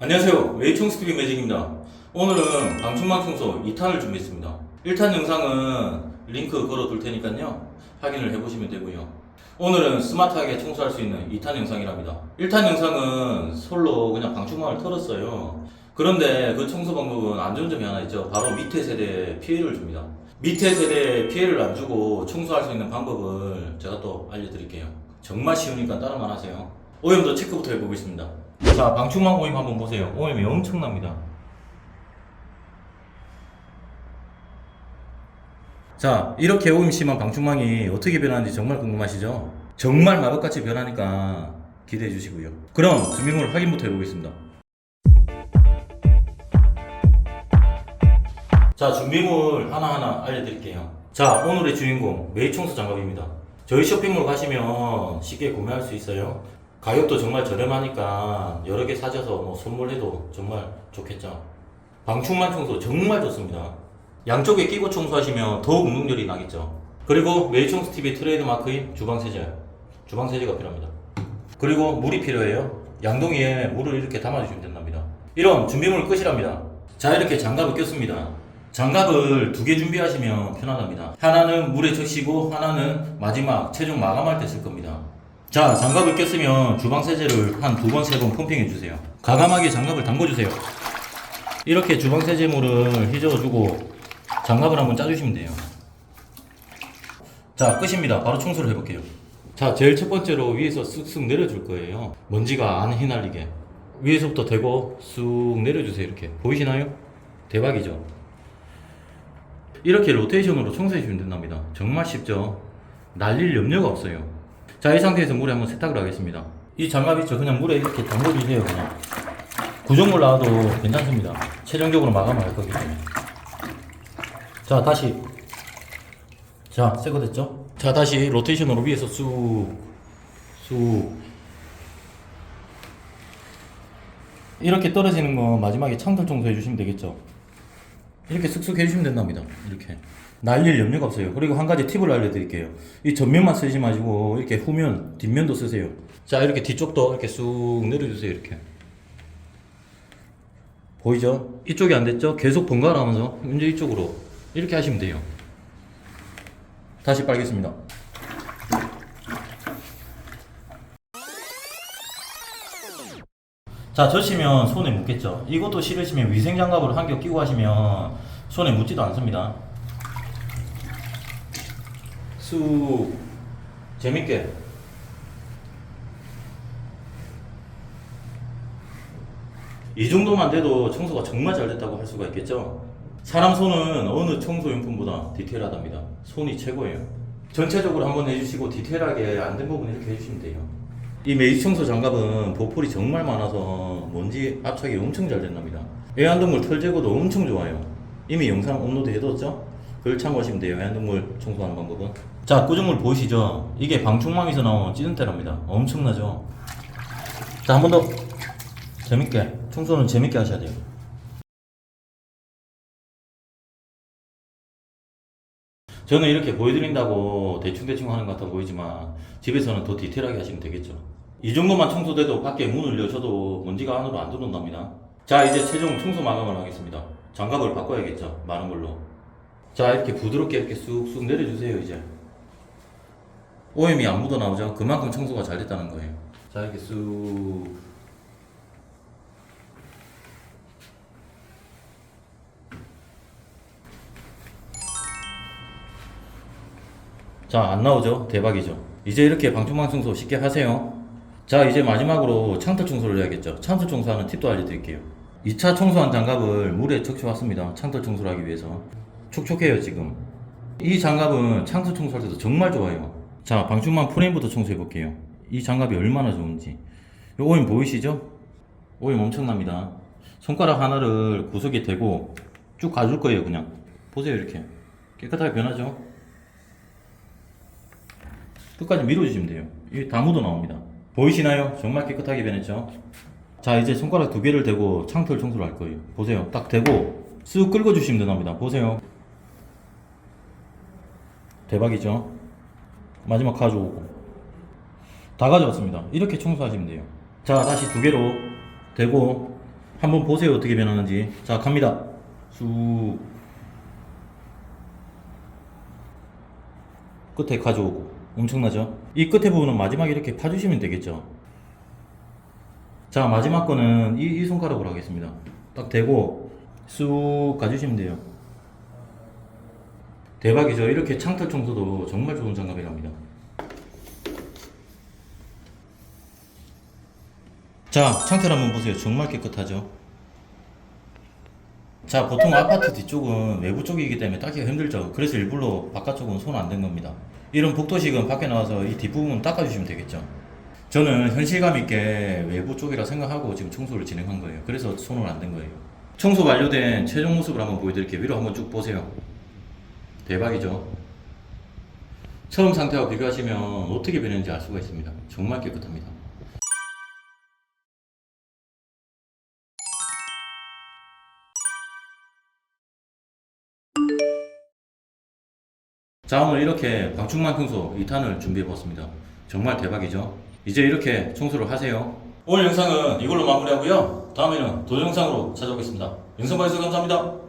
안녕하세요. 웨이총스TV 매직입니다. 오늘은 방충망 청소 2탄을 준비했습니다. 1탄 영상은 링크 걸어 둘 테니까요. 확인을 해보시면 되고요. 오늘은 스마트하게 청소할 수 있는 2탄 영상이랍니다. 1탄 영상은 솔로 그냥 방충망을 털었어요. 그런데 그 청소 방법은 안 좋은 점이 하나 있죠. 바로 밑에 세대에 피해를 줍니다. 밑에 세대에 피해를 안 주고 청소할 수 있는 방법을 제가 또 알려드릴게요. 정말 쉬우니까 따라만 하세요. 오염도 체크부터 해보겠습니다. 자, 방충망 오염 한번 보세요. 오염이 엄청납니다. 자, 이렇게 오염 심한 방충망이 어떻게 변하는지 정말 궁금하시죠? 정말 마법같이 변하니까 기대해 주시고요. 그럼 준비물 확인부터 해보겠습니다. 자, 준비물 하나하나 알려드릴게요. 자, 오늘의 주인공, 메이청소 장갑입니다. 저희 쇼핑몰 가시면 쉽게 구매할 수 있어요. 가격도 정말 저렴하니까 여러 개 사셔서 뭐 선물해도 정말 좋겠죠. 방충망 청소 정말 좋습니다. 양쪽에 끼고 청소하시면 더욱 능률이 나겠죠. 그리고 메이청소 TV 트레이드 마크인 주방 세제, 주방 세제가 필요합니다. 그리고 물이 필요해요. 양동이에 물을 이렇게 담아주시면 된답니다. 이런 준비물 끝이랍니다. 자 이렇게 장갑을 꼈습니다. 장갑을 두 개 준비하시면 편하답니다. 하나는 물에 적시고 하나는 마지막 최종 마감할 때 쓸 겁니다. 자 장갑을 꼈으면 주방 세제를 한 두 번 세 번 펌핑해 주세요. 가감하게 장갑을 담궈 주세요. 이렇게 주방 세제물을 휘저어 주고 장갑을 한번 짜주시면 돼요. 자 끝입니다. 바로 청소를 해 볼게요. 자 제일 첫 번째로 위에서 쓱쓱 내려 줄 거예요. 먼지가 안 휘날리게 위에서부터 대고 쑥 내려 주세요. 이렇게 보이시나요? 대박이죠. 이렇게 로테이션으로 청소해 주면 된답니다. 정말 쉽죠? 날릴 염려가 없어요. 자, 이 상태에서 물에 한번 세탁을 하겠습니다. 이 장갑 있죠? 그냥 물에 이렇게 담궈주세요, 그냥. 구정물 나와도 괜찮습니다. 최종적으로 마감을 할 거기 때문에. 자, 다시. 자, 새거 됐죠? 자, 다시 로테이션으로 위에서 쑥, 쑥. 이렇게 떨어지는 거 마지막에 창틀 청소해 주시면 되겠죠? 이렇게 쓱쓱 해주시면 된답니다. 이렇게. 날릴 염려가 없어요. 그리고 한 가지 팁을 알려드릴게요. 이 전면만 쓰지 마시고 이렇게 후면, 뒷면도 쓰세요. 자, 이렇게 뒤쪽도 이렇게 쑥 내려주세요. 이렇게. 보이죠? 이쪽이 안 됐죠? 계속 번갈아 하면서 이제 이쪽으로 이렇게 하시면 돼요. 다시 빨겠습니다. 자, 젖히면 손에 묻겠죠. 이것도 싫으시면 위생장갑을 한 겹 끼고 하시면 손에 묻지도 않습니다. 쑥 재밌게 이 정도만 돼도 청소가 정말 잘 됐다고 할 수가 있겠죠. 사람 손은 어느 청소용품보다 디테일하답니다. 손이 최고예요. 전체적으로 한번 해주시고 디테일하게 안 된 부분 이렇게 해주시면 돼요. 이 메이지 청소 장갑은 보풀이 정말 많아서 먼지 압착이 엄청 잘 된답니다. 애완동물 털 제거도 엄청 좋아요. 이미 영상 업로드 해뒀죠? 그걸 참고하시면 돼요. 애완동물 청소하는 방법은. 자, 꾸정물 보이시죠? 이게 방충망에서 나온 찌든테랍니다. 엄청나죠? 자, 한 번 더. 재밌게. 청소는 재밌게 하셔야 돼요. 저는 이렇게 보여드린다고 대충대충 하는 것 같아 보이지만 집에서는 더 디테일하게 하시면 되겠죠. 이 정도만 청소돼도 밖에 문을 여셔도 먼지가 안으로 안 들어온답니다. 자 이제 최종 청소 마감을 하겠습니다. 장갑을 바꿔야겠죠. 많은 걸로. 자 이렇게 부드럽게 이렇게 쑥쑥 내려주세요 이제. 오염이 안 묻어 나오죠. 그만큼 청소가 잘 됐다는 거예요. 자 이렇게 쑥 자, 안 나오죠? 대박이죠? 이제 이렇게 방충망 청소 쉽게 하세요. 자, 이제 마지막으로 창틀 청소를 해야겠죠? 창틀 청소하는 팁도 알려드릴게요. 2차 청소한 장갑을 물에 적셔왔습니다. 창틀 청소를 하기 위해서. 촉촉해요, 지금. 이 장갑은 창틀 청소할 때도 정말 좋아요. 자, 방충망 프레임부터 청소해 볼게요. 이 장갑이 얼마나 좋은지. 이 오염 보이시죠? 오염 엄청납니다. 손가락 하나를 구석에 대고 쭉 가줄 거예요, 그냥. 보세요, 이렇게. 깨끗하게 변하죠? 끝까지 밀어주시면 돼요. 이게 다 묻어 나옵니다. 보이시나요? 정말 깨끗하게 변했죠? 자, 이제 손가락 두 개를 대고 창틀 청소를 할 거예요. 보세요. 딱 대고 쓱 긁어 주시면 됩니다. 보세요. 대박이죠? 마지막 가져오고. 다 가져왔습니다. 이렇게 청소하시면 돼요. 자, 다시 두 개로 대고 한번 보세요 어떻게 변하는지 자 갑니다 쑥 끝에 가져오고 엄청나죠? 이 끝에 부분은 마지막에 이렇게 파주시면 되겠죠? 자 마지막 거는 이, 이 손가락으로 하겠습니다. 딱 대고 쑥 가주시면 돼요. 대박이죠? 이렇게 창틀 청소도 정말 좋은 장갑이랍니다. 자 창틀 한번 보세요. 정말 깨끗하죠 자 보통 아파트 뒤쪽은 외부 쪽이기 때문에 닦기가 힘들죠. 그래서 일부러 바깥쪽은 손 안 댄 겁니다. 이런 복도식은 밖에 나와서 이 뒷부분 닦아주시면 되겠죠. 저는 현실감 있게 외부 쪽이라 생각하고 지금 청소를 진행한 거예요. 그래서 손을 안 댄 거예요. 청소 완료된 최종 모습을 한번 보여드릴게요. 위로 한번 쭉 보세요. 대박이죠? 처음 상태와 비교하시면 어떻게 변했는지 알 수가 있습니다. 정말 깨끗합니다 자 오늘 이렇게 방충망 청소 2탄을 준비해 봤습니다. 정말 대박이죠? 이제 이렇게 청소를 하세요. 오늘 영상은 이걸로 마무리하고요. 다음에는 더 영상으로 찾아오겠습니다. 영상 봐주셔서 감사합니다